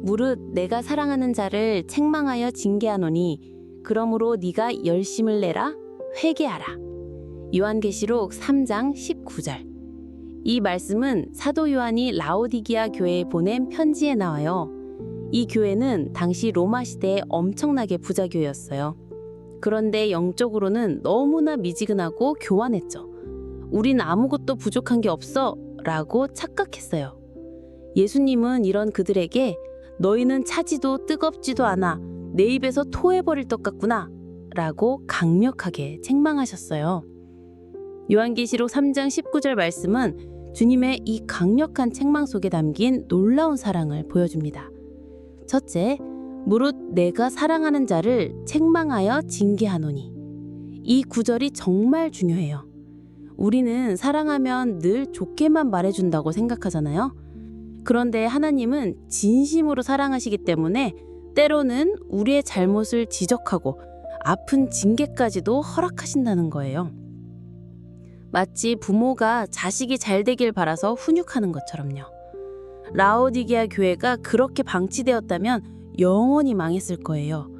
무릇 내가 사랑하는 자를 책망하여 징계하노니 그러므로 네가 열심을 내라 회개하라. 요한계시록 3장 19절. 이 말씀은 사도 요한이 라오디기아 교회에 보낸 편지에 나와요. 이 교회는 당시 로마 시대에 엄청나게 부자교였어요. 그런데 영적으로는 너무나 미지근하고 교만했죠. 우린 아무것도 부족한 게 없어 라고 착각했어요. 예수님은 이런 그들에게 너희는 차지도 뜨겁지도 않아 내 입에서 토해버릴 것 같구나 라고 강력하게 책망하셨어요. 요한계시록 3장 19절 말씀은 주님의 이 강력한 책망 속에 담긴 놀라운 사랑을 보여줍니다. 첫째, 무릇 내가 사랑하는 자를 책망하여 징계하노니. 이 구절이 정말 중요해요. 우리는 사랑하면 늘 좋게만 말해준다고 생각하잖아요. 그런데 하나님은 진심으로 사랑하시기 때문에 때로는 우리의 잘못을 지적하고 아픈 징계까지도 허락하신다는 거예요. 마치 부모가 자식이 잘 되길 바라서 훈육하는 것처럼요. 라오디게아 교회가 그렇게 방치되었다면 영원히 망했을 거예요.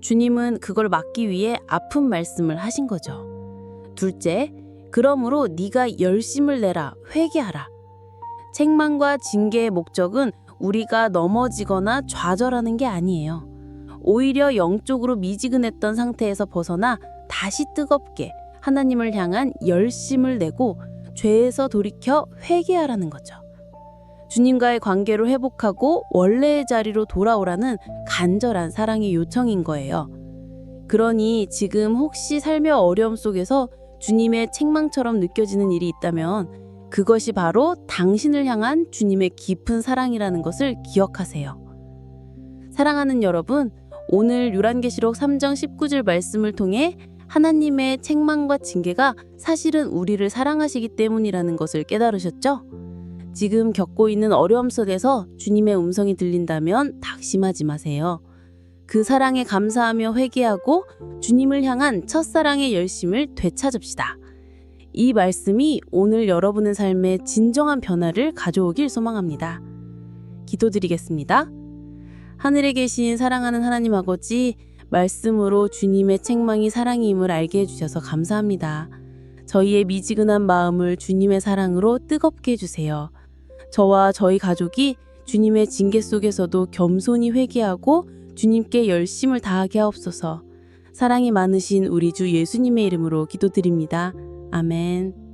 주님은 그걸 막기 위해 아픈 말씀을 하신 거죠. 둘째, 그러므로 네가 열심을 내라 회개하라. 책망과 징계의 목적은 우리가 넘어지거나 좌절하는 게 아니에요. 오히려 영적으로 미지근했던 상태에서 벗어나 다시 뜨겁게 하나님을 향한 열심을 내고 죄에서 돌이켜 회개하라는 거죠. 주님과의 관계를 회복하고 원래의 자리로 돌아오라는 간절한 사랑의 요청인 거예요. 그러니 지금 혹시 삶의 어려움 속에서 주님의 책망처럼 느껴지는 일이 있다면 그것이 바로 당신을 향한 주님의 깊은 사랑이라는 것을 기억하세요. 사랑하는 여러분, 오늘 요란계시록 3장 19절 말씀을 통해 하나님의 책망과 징계가 사실은 우리를 사랑하시기 때문이라는 것을 깨달으셨죠? 지금 겪고 있는 어려움 속에서 주님의 음성이 들린다면 낙심하지 마세요. 그 사랑에 감사하며 회개하고 주님을 향한 첫사랑의 열심을 되찾읍시다. 이 말씀이 오늘 여러분의 삶에 진정한 변화를 가져오길 소망합니다. 기도드리겠습니다. 하늘에 계신 사랑하는 하나님 아버지, 말씀으로 주님의 책망이 사랑임을 알게 해주셔서 감사합니다. 저희의 미지근한 마음을 주님의 사랑으로 뜨겁게 해주세요. 저와 저희 가족이 주님의 징계 속에서도 겸손히 회개하고 주님께 열심을 다하게 하옵소서. 사랑이 많으신 우리 주 예수님의 이름으로 기도드립니다. 아멘.